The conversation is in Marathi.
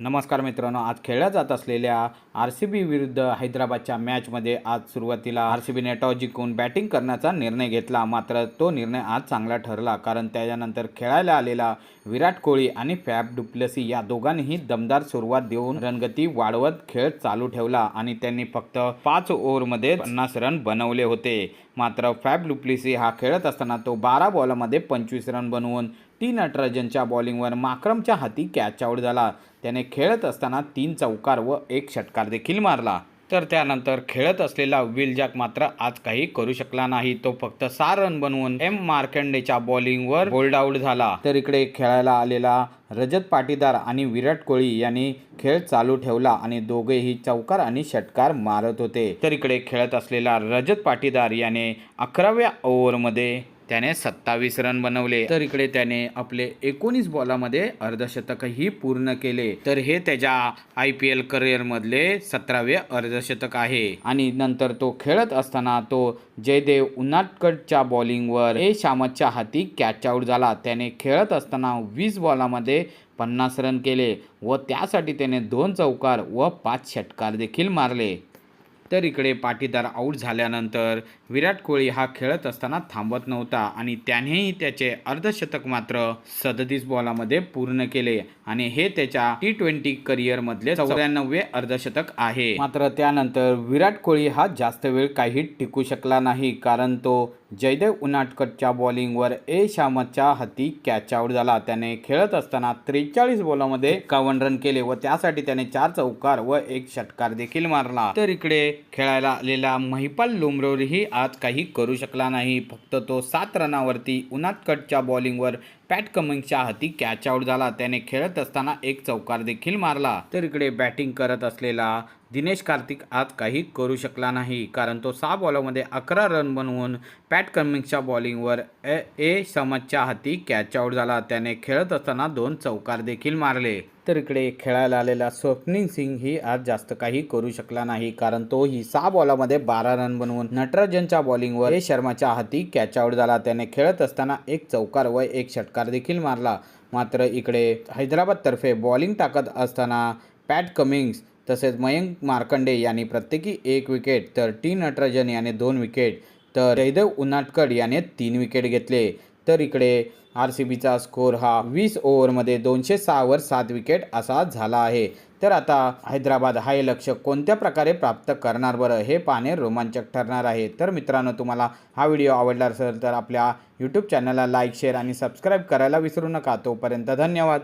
नमस्कार मित्रांनो आज खेळल्या जात असलेल्या आर सी बी विरुद्ध हैदराबादच्या मॅचमध्ये आज सुरुवातीला आर सी बीने टॉस जिंकून बॅटिंग करण्याचा निर्णय घेतला. मात्र तो निर्णय आज चांगला ठरला कारण त्याच्यानंतर खेळायला आलेला विराट कोहली आणि फॅब डुप्लेसी या दोघांनीही दमदार सुरुवात देऊन रणगती वाढवत खेळ चालू ठेवला आणि त्यांनी फक्त पाच ओव्हरमध्ये पन्नास रन बनवले होते. मात्र फॅब डुप्लेसी हा खेळत असताना तो बारा बॉलमध्ये पंचवीस रन बनवून तीन नटराजनच्या बॉलिंगवर माक्रमच्या हाती कॅच आऊट झाला. त्याने खेळत असताना तीन चौकार व एक षटकार देखील मारला. तर त्यानंतर खेळत असलेला विल जॅक मात्र आज काही करू शकला नाही. तो फक्त सहा रन बनवून एम मार्कंडेच्या बॉलिंगवर होल्ड आऊट झाला. तर इकडे खेळायला आलेला रजत पाटीदार आणि विराट कोहली यांनी खेळ चालू ठेवला आणि दोघेही चौकार आणि षटकार मारत होते. तर इकडे खेळत असलेला रजत पाटीदार याने अकराव्या ओव्हरमध्ये त्याने सत्तावीस रन बनवले. तर इकडे त्याने आपले एकोणीस बॉलामध्ये अर्धशतकही पूर्ण केले. तर हे त्याच्या आय पी एल करिअरमधले सतरावे अर्धशतक आहे. आणि नंतर तो खेळत असताना तो जयदेव उन्हाटकडच्या बॉलिंगवर ए शामतच्या हाती कॅच आऊट झाला. त्याने खेळत असताना वीस बॉलामध्ये पन्नास रन केले व त्यासाठी त्याने दोन चौकार व पाच षटकार देखील मारले. तर इकडे पाटीदार आऊट झाल्यानंतर विराट कोहली हा खेळत असताना थांबत नव्हता आणि त्यानेही त्याचे अर्धशतक मात्र सदतीस बॉलामध्ये पूर्ण केले. आणि हे त्याच्या टी ट्वेंटी करिअरमधले चौऱ्याण्णवे अर्धशतक आहे. मात्र त्यानंतर विराट कोहली हा जास्त वेळ काही टिकू शकला नाही कारण तो जयदेव उनाटकटच्या बॉलिंगवर ए. शामतच्या हाती कॅच आऊट झाला. त्याने खेळत असताना त्रेचाळीस बॉलामध्ये एकावन्न रन केले व त्यासाठी त्याने चार चौकार व एक षटकार देखील मारला. तर इकडे खेळायला आलेला महिपाल लोमरोरही आज काही करू शकला नाही. फक्त तो सात रनावरती उनाटकटच्या बॉलिंगवर पॅट कमिंगच्या हाती कॅच आऊट झाला. त्याने खेळत असताना एक चौकार देखील मारला. तर इकडे बॅटिंग करत असलेला दिनेश कार्तिक आज काही करू शकला नाही. कारण तो सहा बॉलमध्ये अकरा रन बनवून पॅट कमिंग्सच्या बॉलिंगवर ए ए समजच्या हाती कॅच आऊट झाला. त्याने खेळत असताना दोन चौकार देखील मारले. तर इकडे खेळायला आलेला स्वप्निल सिंग ही आज जास्त काही करू शकला नाही. कारण तो ही सहा बॉलामध्ये बारा रन बनवून नटराजनच्या बॉलिंगवर ए शर्माच्या हाती कॅच आऊट झाला. त्याने खेळत असताना एक चौकार व एक षटकार देखील मारला. मात्र इकडे हैदराबादतर्फे बॉलिंग टाकत असताना पॅट कमिंग्स तसेच मयंक मार्कंडे यांनी प्रत्येकी एक विकेट तर टी नटराजन याने दोन विकेट तर जयदेव उनाटकड याने तीन विकेट घेतले. तर इकडे आर सी बीचा स्कोर हा वीस ओव्हरमध्ये दोनशे सहावर सात विकेट असा झाला आहे. तर आता हैदराबाद हा हे लक्ष कोणत्या प्रकारे प्राप्त करणार बरं हे पाहणे रोमांचक ठरणार आहे. तर मित्रांनो तुम्हाला हा व्हिडिओ आवडला असेल तर आपल्या यूट्यूब चॅनलला लाईक शेअर आणि सबस्क्राईब करायला विसरू नका. तोपर्यंत धन्यवाद.